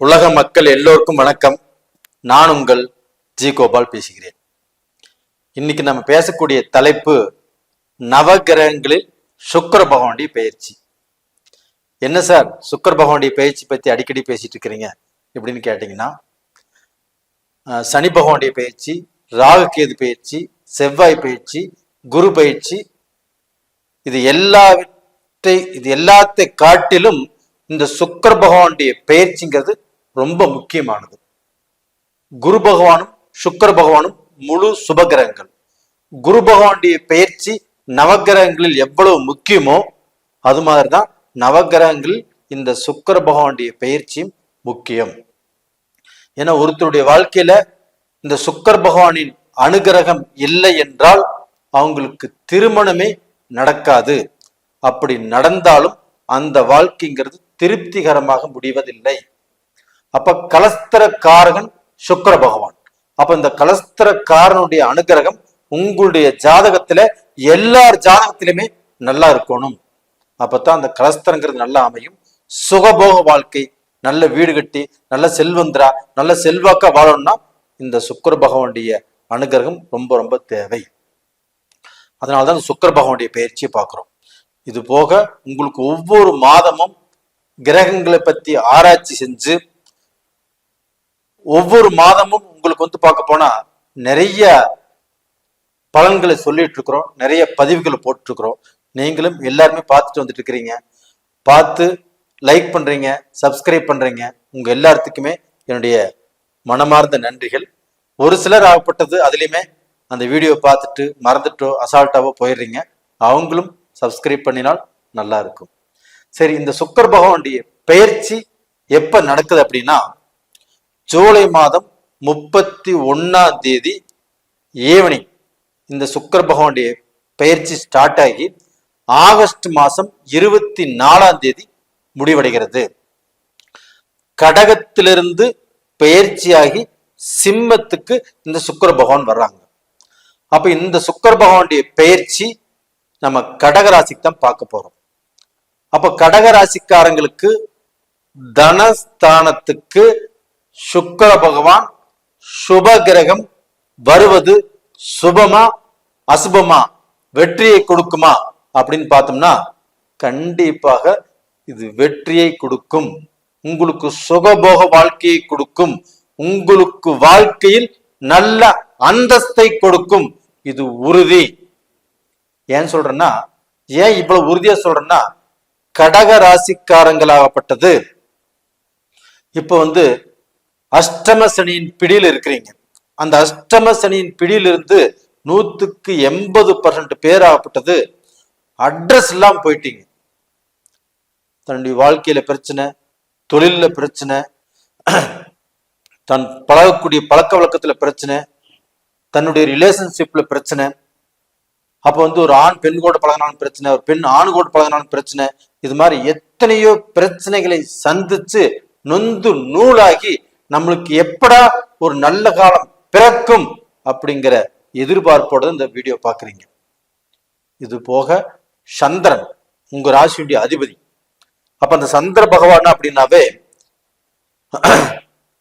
உலக மக்கள் எல்லோருக்கும் வணக்கம். நான் உங்கள் ஜி கோபால் பேசுகிறேன். இன்னைக்கு நம்ம பேசக்கூடிய தலைப்பு நவகிரகங்களில் சுக்கர பகவானுடைய பயிற்சி என்ன சார் சுக்கர பகவானுடைய பயிற்சி பத்தி அடிக்கடி பேசிட்டு இருக்கிறீங்க எப்படின்னு கேட்டீங்கன்னா சனி பகவானுடைய பயிற்சி ராகுகேது பயிற்சி செவ்வாய் பயிற்சி குரு பயிற்சி இது எல்லாவற்றை இது எல்லாத்தை காட்டிலும் இந்த சுக்கர பகவானுடைய பயிற்சிங்கிறது ரொம்ப முக்கியமானது. குரு பகவானும் சுக்கர பகவானும் முழு சுபகிரகங்கள். குரு பகவானுடைய பயிற்சி நவகிரகங்களில் எவ்வளவு முக்கியமோ அது மாதிரிதான் நவகிரகங்களில் இந்த சுக்கர பகவானுடைய பயிற்சியும் முக்கியம். ஏன்னா ஒருத்தருடைய வாழ்க்கையில இந்த சுக்கர பகவானின் அனுகிரகம் இல்லை என்றால் அவங்களுக்கு திருமணமே நடக்காது. அப்படி நடந்தாலும் அந்த வாழ்க்கைங்கிறது திருப்திகரமாக முடிவதில்லை. அப்ப கலஸ்திரக்காரகன் சுக்கர பகவான். அப்ப இந்த கலஸ்திரக்காரனுடைய அனுகிரகம் உங்களுடைய ஜாதகத்துல எல்லார் ஜாதகத்திலுமே நல்லா இருக்கணும். அப்பதான் அந்த கலஸ்தரங்கிறது நல்லா அமையும். சுகபோக வாழ்க்கை நல்ல வீடு கட்டி நல்ல செல்வந்திரா நல்ல செல்வாக்கா வாழணும்னா இந்த சுக்கர பகவானுடைய அனுகிரகம் ரொம்ப ரொம்ப தேவை. அதனால்தான் சுக்கர பகவானுடைய பயிற்சியை பார்க்குறோம். இது போக உங்களுக்கு ஒவ்வொரு மாதமும் கிரகங்களை பத்தி ஆராய்ச்சி செஞ்சு ஒவ்வொரு மாதமும் உங்களுக்கு வந்து பார்க்க போனா நிறைய பலன்களை சொல்லிட்டு இருக்கிறோம் நிறைய பதிவுகளை போட்டுருக்குறோம். நீங்களும் எல்லாருமே பார்த்துட்டு வந்துட்டு இருக்கிறீங்க பார்த்து லைக் பண்றீங்க சப்ஸ்கிரைப் பண்றீங்க. உங்க எல்லாத்துக்குமே என்னுடைய மனமார்ந்த நன்றிகள். ஒரு சிலர் ஆகப்பட்டது அதுலேயுமே அந்த வீடியோ பார்த்துட்டு மறந்துட்டோ அசால்ட்டாவோ போயிடுறீங்க. அவங்களும் சப்ஸ்கிரைப் பண்ணினால் நல்லா இருக்கும். சரி இந்த சுக்கர் பகவானுடைய பயிற்சி எப்போ நடக்குது அப்படின்னா ஜூலை மாதம் முப்பத்தி ஒன்னாம் தேதி ஈவினிங் இந்த சுக்கர் பகவானுடைய பயிற்சி ஸ்டார்ட் ஆகி ஆகஸ்ட் மாதம் இருபத்தி நாலாம் தேதி முடிவடைகிறது. கடகத்திலிருந்து பயிற்சியாகி சிம்மத்துக்கு இந்த சுக்கர பகவான் வர்றாங்க. அப்ப இந்த சுக்கர பகவானுடைய பயிற்சி நம்ம கடகராசிக்கு தான் பார்க்க போறோம். அப்ப கடக ராசிக்காரங்களுக்கு தனஸ்தானத்துக்கு சுக்கர பகவான் சுப கிரகம் வருவது சுபமா அசுபமா வெற்றியை கொடுக்குமா அப்படின்னு பார்த்தோம்னா கண்டிப்பாக இது வெற்றியை கொடுக்கும். உங்களுக்கு சுகபோக வாழ்க்கையை கொடுக்கும். உங்களுக்கு வாழ்க்கையில் நல்ல அந்தஸ்தை கொடுக்கும். இது உறுதி. ஏன் சொல்றேன்னா ஏன் இவ்வளவு உறுதியா சொல்றேன்னா கடக ராசிக்காரங்களாகப்பட்டது. இப்ப வந்து அஷ்டம சனியின் பிடியில் இருக்கிறீங்க. அந்த அஷ்டம சனியின் பிடியிலிருந்து நூத்துக்கு எண்பது பர்சன்ட் பேராகப்பட்டது. அட்ரஸ் இல்லாம போயிட்டீங்க. தன்னுடைய வாழ்க்கையில பிரச்சனை தொழிலில் பிரச்சனை தன் பழகக்கூடிய பழக்க வழக்கத்துல பிரச்சனை தன்னுடைய ரிலேஷன்ஷிப்ல பிரச்சனை. அப்போ வந்து ஒரு ஆண் பெண் கூட பழகினாலும் பிரச்சனை ஒரு பெண் ஆண் கூட பழகினாலும் பிரச்சனை. இது மாதிரி எத்தனையோ பிரச்சனைகளை சந்திச்சு நொந்து நூலாகி நம்மளுக்கு எப்படா ஒரு நல்ல காலம் பிறக்கும் அப்படிங்கிற எதிர்பார்ப்போட இந்த வீடியோ பாக்குறீங்க இது போக சந்திரன் உங்க ராசியுடைய அதிபதி. அப்ப அந்த சந்திர பகவான் அப்படின்னாவே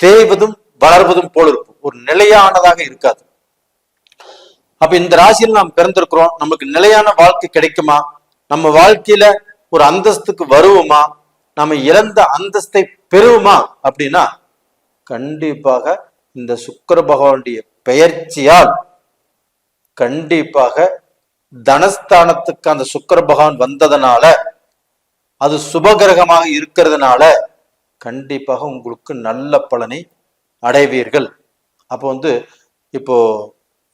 தேய்வதும் வளர்வதும் போல இருக்கும். ஒரு நிலையானதாக இருக்காது. அப்ப இந்த ராசியில் நாம் பிறந்திருக்கிறோம். நமக்கு நிலையான வாழ்க்கை கிடைக்குமா? நம்ம வாழ்க்கையில ஒரு அந்தஸ்துக்கு வருவோமா? நம்ம இழந்த அந்தஸ்தை பெறுவோமா? அப்படின்னா கண்டிப்பாக இந்த சுக்கர பகவானுடைய பெயர்ச்சியால் கண்டிப்பாக தனஸ்தானத்துக்கு அந்த சுக்கர பகவான் வந்ததுனால அது சுபகிரகமாக இருக்கிறதுனால கண்டிப்பாக உங்களுக்கு நல்ல பலனை அடைவீர்கள். அப்போ வந்து இப்போ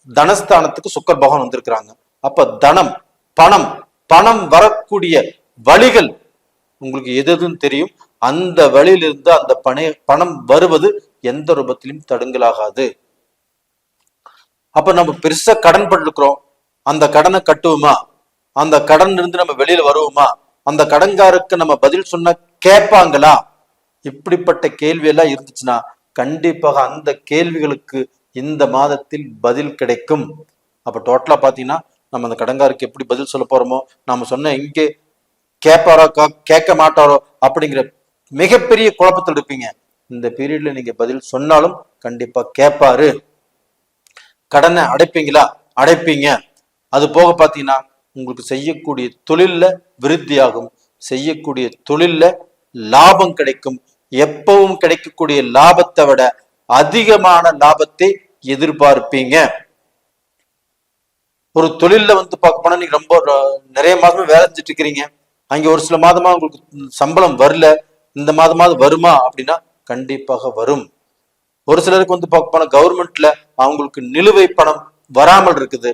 தனஸ்தானத்துக்கு சுக்கர் பகவான் வந்திருக்கிறாங்க. அப்ப தனம் பணம் பணம் வரக்கூடிய வழிகள் உங்களுக்கு எது எதுன்னு தெரியும். அந்த வழியிலிருந்து அந்த பண பணம் வருவது எந்த ரூபத்திலும் தடுங்கலாகாது. அப்ப நம்ம பெருசா கடன் பட்டிருக்கிறோம். அந்த கடனை கட்டுவோமா? அந்த கடன் இருந்து நம்ம வெளியில வருவோமா? அந்த கடன்காருக்கு நம்ம பதில் சொன்னா கேட்பாங்களா? இப்படிப்பட்ட கேள்வி எல்லாம் இருந்துச்சுன்னா கண்டிப்பாக அந்த கேள்விகளுக்கு இந்த மாதத்தில் பதில் கிடைக்கும். அப்ப டோட்டலா பாத்தீங்கன்னா நம்ம அந்த கடன்காருக்கு எப்படி பதில் சொல்ல போறோமோ நாம சொன்ன இங்கே கேட்பாரோ கேட்க மாட்டாரோ அப்படிங்கிற மிகப்பெரிய குழப்பத்தில் இருப்பீங்க இந்த பீரியட்ல நீங்க பதில் சொன்னாலும் கண்டிப்பா கேட்பாரு. கடனை அடைப்பீங்களா? அடைப்பீங்க. அது போக பார்த்தீங்கன்னா உங்களுக்கு செய்யக்கூடிய தொழில்ல விருத்தியாகும். செய்யக்கூடிய தொழில்ல லாபம் கிடைக்கும். எப்பவும் கிடைக்கக்கூடிய லாபத்தை விட அதிகமான லாபத்தை எதிர்பார்ப்பீங்க. ஒரு தொழில்ல வந்து பார்க்க போனா நீங்க ரொம்ப நிறைய மாதமா வேலை செஞ்சுட்டு இருக்கிறீங்க. அங்க ஒரு சில மாதமா உங்களுக்கு சம்பளம் வரல. இந்த மாதமாவது வருமா அப்படின்னா கண்டிப்பாக வரும். ஒரு சிலருக்கு வந்து பார்க்க போனா கவர்மெண்ட்ல அவங்களுக்கு நிலுவை பணம் வராமல் இருக்குது.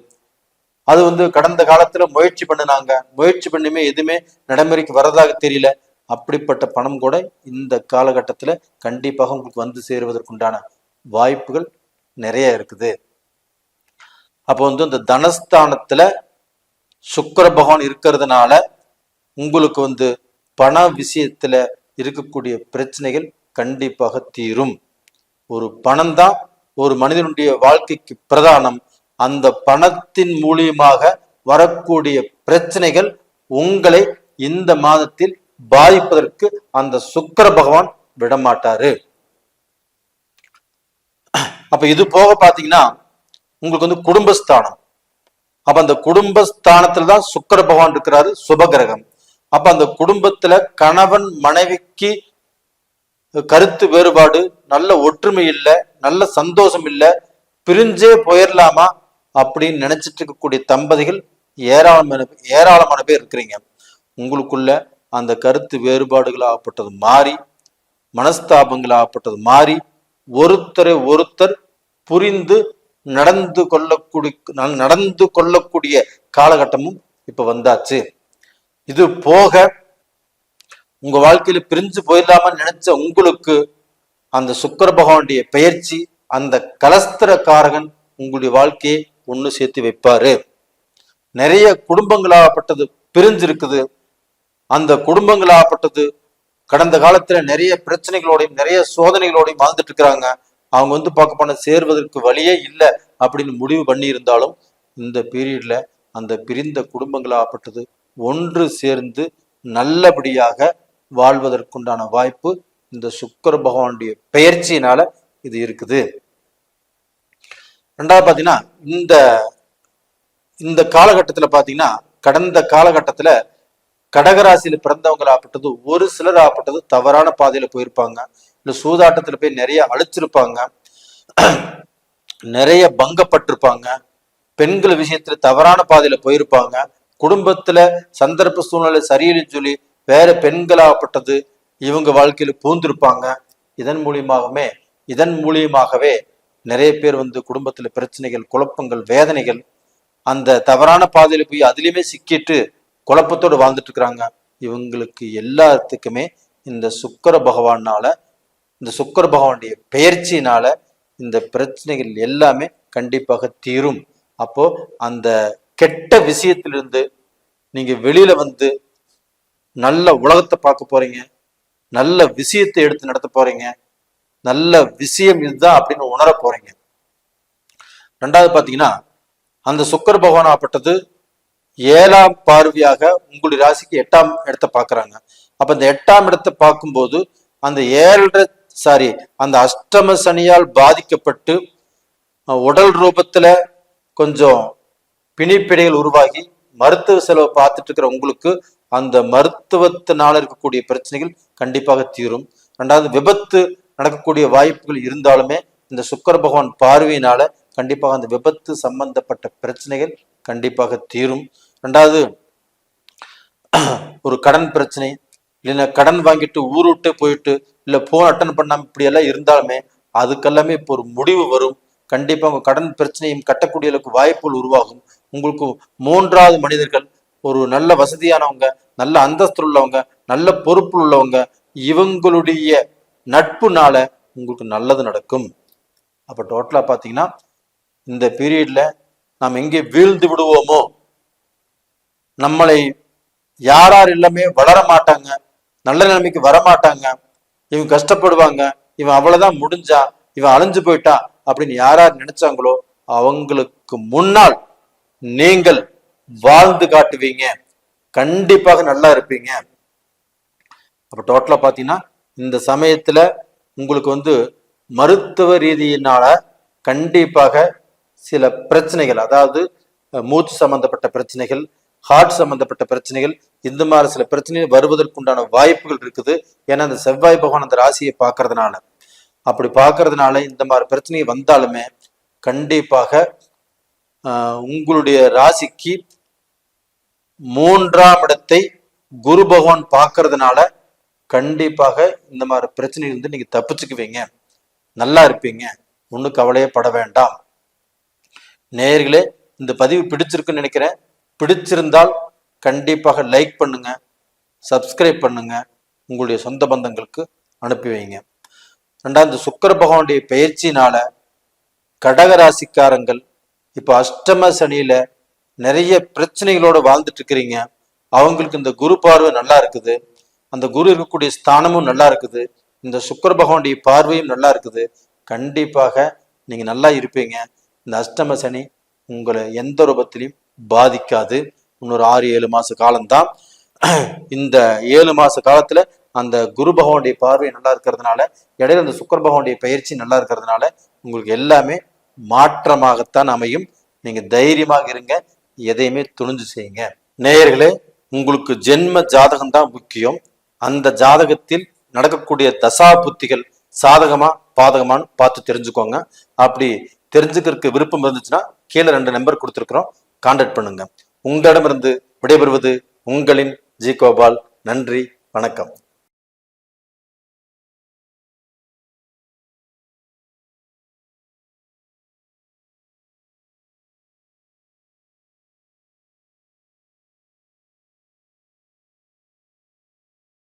அது வந்து கடந்த காலத்துல முயற்சி பண்ணினாங்க. முயற்சி பண்ணியுமே எதுவுமே நடைமுறைக்கு வரதாக தெரியல. அப்படிப்பட்ட பணம் கூட இந்த காலகட்டத்துல கண்டிப்பாக உங்களுக்கு வந்து சேருவதற்குண்டான வாய்ப்புகள் நிறைய இருக்குது. அப்போ வந்து இந்த தனஸ்தானத்துல சுக்கர பகவான் இருக்கிறதுனால உங்களுக்கு வந்து பண விஷயத்துல இருக்கக்கூடிய பிரச்சனைகள் கண்டிப்பாக தீரும். ஒரு பணம் தான் ஒரு மனிதனுடைய வாழ்க்கைக்கு பிரதானம். அந்த பணத்தின் மூலியமாக வரக்கூடிய பிரச்சனைகள் உங்களை இந்த மாதத்தில் பாதிப்பதற்கு அந்த சுக்கர பகவான் விடமாட்டாரு. அப்ப இது போக பாத்தீங்கன்னா உங்களுக்கு வந்து குடும்பஸ்தானம். அப்ப அந்த குடும்பஸ்தானத்துல தான் சுக்கர பகவான் இருக்கிறாரு சுபகிரகம் அப்ப அந்த குடும்பத்துல கணவன் மனைவிக்கு கருத்து வேறுபாடு நல்ல ஒற்றுமை இல்லை நல்ல சந்தோஷம் இல்லை பிரிஞ்சே போயிடலாமா அப்படின்னு நினைச்சிட்டு இருக்கக்கூடிய தம்பதிகள் ஏராளமான ஏராளமான பேர் இருக்கிறீங்க. உங்களுக்குள்ள அந்த கருத்து வேறுபாடுகள் ஆகப்பட்டது மாறி மனஸ்தாபங்கள் ஆகப்பட்டது மாறி ஒருத்தரை ஒருத்தர் புரிந்து நடந்து கொள்ளக்கூடிய நடந்து கொள்ளக்கூடிய காலகட்டமும் இப்ப வந்தாச்சு. இது போக உங்க வாழ்க்கையில பிரிஞ்சு போயிடலாம நினைச்ச உங்களுக்கு அந்த சுக்கர பகவானுடைய பெயர்ச்சி அந்த கலஸ்திரக்காரகன் உங்களுடைய வாழ்க்கையை ஒண்ணு சேர்த்து வைப்பாரு. நிறைய குடும்பங்களாகப்பட்டது பிரிஞ்சிருக்குது. அந்த குடும்பங்களாகப்பட்டது கடந்த காலத்துல நிறைய பிரச்சனைகளோடையும் நிறைய சோதனைகளோடையும் வாழ்ந்துட்டு இருக்கிறாங்க. அவங்க வந்து பார்க்க போன சேர்வதற்கு வழியே இல்லை அப்படின்னு முடிவு பண்ணி இருந்தாலும் இந்த பீரியட்ல அந்த பிரிந்த குடும்பங்களாகப்பட்டது ஒன்று சேர்ந்து நல்லபடியாக வாழ்வதற்குண்டான வாய்ப்பு இந்த சுக்கர பகவானுடைய பெயர்ச்சியினால இது இருக்குது. ரெண்டாவது பாத்தீங்கன்னா இந்த இந்த காலகட்டத்துல பாத்தீங்கன்னா கடந்த காலகட்டத்துல கடகராசியில பிறந்தவங்களாகப்பட்டது ஒரு சிலர் ஆகப்பட்டது தவறான பாதையில போயிருப்பாங்க. இல்ல சூதாட்டத்துல போய் நிறைய அழிச்சிருப்பாங்க. நிறைய பங்கப்பட்டிருப்பாங்க. பெண்கள் விஷயத்துல தவறான பாதையில போயிருப்பாங்க. குடும்பத்துல சந்தர்ப்ப சூழ்நிலை சரியில்லைன்னு சொல்லி வேற பெண்களாகப்பட்டது இவங்க வாழ்க்கையில பூந்திருப்பாங்க இதன் மூலியமாகவே இதன் மூலியமாகவே நிறைய பேர் வந்து குடும்பத்துல பிரச்சனைகள் குழப்பங்கள் வேதனைகள் அந்த தவறான பாதையில போய் அதுலயுமே சிக்கிட்டு குழப்பத்தோடு வாழ்ந்துட்டு இருக்கிறாங்க இவங்களுக்கு எல்லாத்துக்குமே இந்த சுக்கர பகவானால இந்த சுக்கர பகவானுடைய பெயர்ச்சினால இந்த பிரச்சனைகள் எல்லாமே கண்டிப்பாக தீரும். அப்போ அந்த கெட்ட விஷயத்திலிருந்து நீங்க வெளியில வந்து நல்ல உலகத்தை பார்க்க போறீங்க. நல்ல விஷயத்தை எடுத்து நடத்த போறீங்க. நல்ல விஷயம் இதுதான் அப்படின்னு உணர போறீங்க. ரெண்டாவது பாத்தீங்கன்னா அந்த சுக்கர பகவான் அப்பட்டது ஏழாம் பார்வையாக உங்களுடைய ராசிக்கு எட்டாம் இடத்தை பார்க்குறாங்க. அப்ப இந்த எட்டாம் இடத்தை பார்க்கும்போது அந்த ஏழரை சாரி அந்த அஷ்டம சனியால் பாதிக்கப்பட்டு உடல் ரூபத்துல கொஞ்சம் பிணிப்பிடைகள் உருவாகி மருத்துவ செலவை பார்த்துட்டு இருக்கிற உங்களுக்கு அந்த மருத்துவத்தினால இருக்கக்கூடிய பிரச்சனைகள் கண்டிப்பாக தீரும். ரெண்டாவது விபத்து நடக்கக்கூடிய வாய்ப்புகள் இருந்தாலுமே இந்த சுக்கர பகவான் பார்வையினால கண்டிப்பாக அந்த விபத்து சம்பந்தப்பட்ட பிரச்சனைகள் கண்டிப்பாக தீரும். ரெண்டாவது ஒரு கடன் பிரச்சனை இல்லைன்னா கடன் வாங்கிட்டு ஊர் விட்டு போயிட்டு இல்லை போன் அட்டன் பண்ணாமல் இப்படியெல்லாம் இருந்தாலுமே அதுக்கெல்லாமே இப்போ ஒரு முடிவு வரும். கண்டிப்பா உங்க கடன் பிரச்சனையும் கட்டக்கூடிய அளவுக்கு வாய்ப்புகள் உருவாகும். உங்களுக்கு மூன்றாவது மனிதர்கள் ஒரு நல்ல வசதியானவங்க நல்ல அந்தஸ்து உள்ளவங்க நல்ல பொறுப்பு உள்ளவங்க இவங்களுடைய நட்புனால உங்களுக்கு நல்லது நடக்கும். அப்ப டோட்டலா பாத்தீங்கன்னா இந்த பீரியட்ல நாம் எங்கே வீழ்ந்து விடுவோமோ நம்மளை யார் யார் எல்லாமே வளர மாட்டாங்க நல்ல நிலைமைக்கு வர மாட்டாங்க இவங்க கஷ்டப்படுவாங்க இவன் அவ்வளவுதான் முடிஞ்சா இவன் அழிஞ்சு போயிட்டா அப்படின்னு யாரார் நினைச்சாங்களோ அவங்களுக்கு முன்னால் நீங்கள் வாழ்ந்து காட்டுவீங்க. கண்டிப்பாக நல்லா இருப்பீங்க. அப்ப டோட்டலா பாத்தீங்கன்னா இந்த சமயத்துல உங்களுக்கு வந்து மருத்துவ ரீதியினால கண்டிப்பாக சில பிரச்சனைகள் அதாவது மூச்சு சம்பந்தப்பட்ட பிரச்சனைகள் ஹார்ட் சம்பந்தப்பட்ட பிரச்சனைகள் இந்த மாதிரி சில பிரச்சனைகள் வருவதற்குண்டான வாய்ப்புகள் இருக்குது. ஏன்னா அந்த செவ்வாய் பகவான் அந்த ராசியை பார்க்கறதுனால. அப்படி பார்க்கறதுனால இந்த மாதிரி பிரச்சனை வந்தாலுமே கண்டிப்பாக உங்களுடைய ராசிக்கு மூன்றாம் இடத்தை குரு பகவான் பார்க்கறதுனால கண்டிப்பாக இந்த மாதிரி பிரச்சனையிலிருந்து நீங்க தப்பிச்சுக்குவீங்க. நல்லா இருப்பீங்க. ஒன்றும் கவலையே பட வேண்டாம். நேர்களே இந்த பதிவு பிடிச்சிருக்குன்னு நினைக்கிறேன். பிடிச்சிருந்தால் கண்டிப்பாக லைக் பண்ணுங்க சப்ஸ்கிரைப் பண்ணுங்க. உங்களுடைய சொந்த பந்தங்களுக்கு அனுப்பி வைங்க. ரெண்டாவது சுக்கர பகவானுடைய பயிற்சினால கடக ராசிக்காரங்கள் இப்போ அஷ்டம சனியில நிறைய பிரச்சனைகளோட வாழ்ந்துட்டு இருக்கிறீங்க. அவங்களுக்கு இந்த குரு பார்வை நல்லா இருக்குது. அந்த குரு இருக்கக்கூடிய ஸ்தானமும் நல்லா இருக்குது. இந்த சுக்கர பகவானுடைய பார்வையும் நல்லா இருக்குது. கண்டிப்பாக நீங்க நல்லா இருப்பீங்க. இந்த அஷ்டம சனி உங்களை எந்த ரூபத்திலையும் பாதிக்காது. இன்னொரு ஆறு ஏழு மாச காலம்தான். இந்த ஏழு மாச காலத்துல அந்த குரு பகவானுடைய பார்வை நல்லா இருக்கிறதுனால இடையில அந்த சுக்கர் பகவானுடைய பயிற்சி நல்லா இருக்கிறதுனால உங்களுக்கு எல்லாமே மாற்றமாகத்தான் அமையும். நீங்க தைரியமாக இருங்க எதையுமே துணிஞ்சு செய்யுங்க. நேயர்களே உங்களுக்கு ஜென்ம ஜாதகம் தான் முக்கியம். அந்த ஜாதகத்தில் நடக்கக்கூடிய தசா புத்திகள் சாதகமா பாதகமான்னு பார்த்து தெரிஞ்சுக்கோங்க. அப்படி தெரிஞ்சுக்கிறதுக்கு விருப்பம் இருந்துச்சுன்னா கீழே ரெண்டு நம்பர் கொடுத்துருக்குறோம் கான்டாக்ட் பண்ணுங்க. உங்களிடமிருந்து விடைபெறுவது உங்களின் ஜி கோபால். நன்றி வணக்கம்.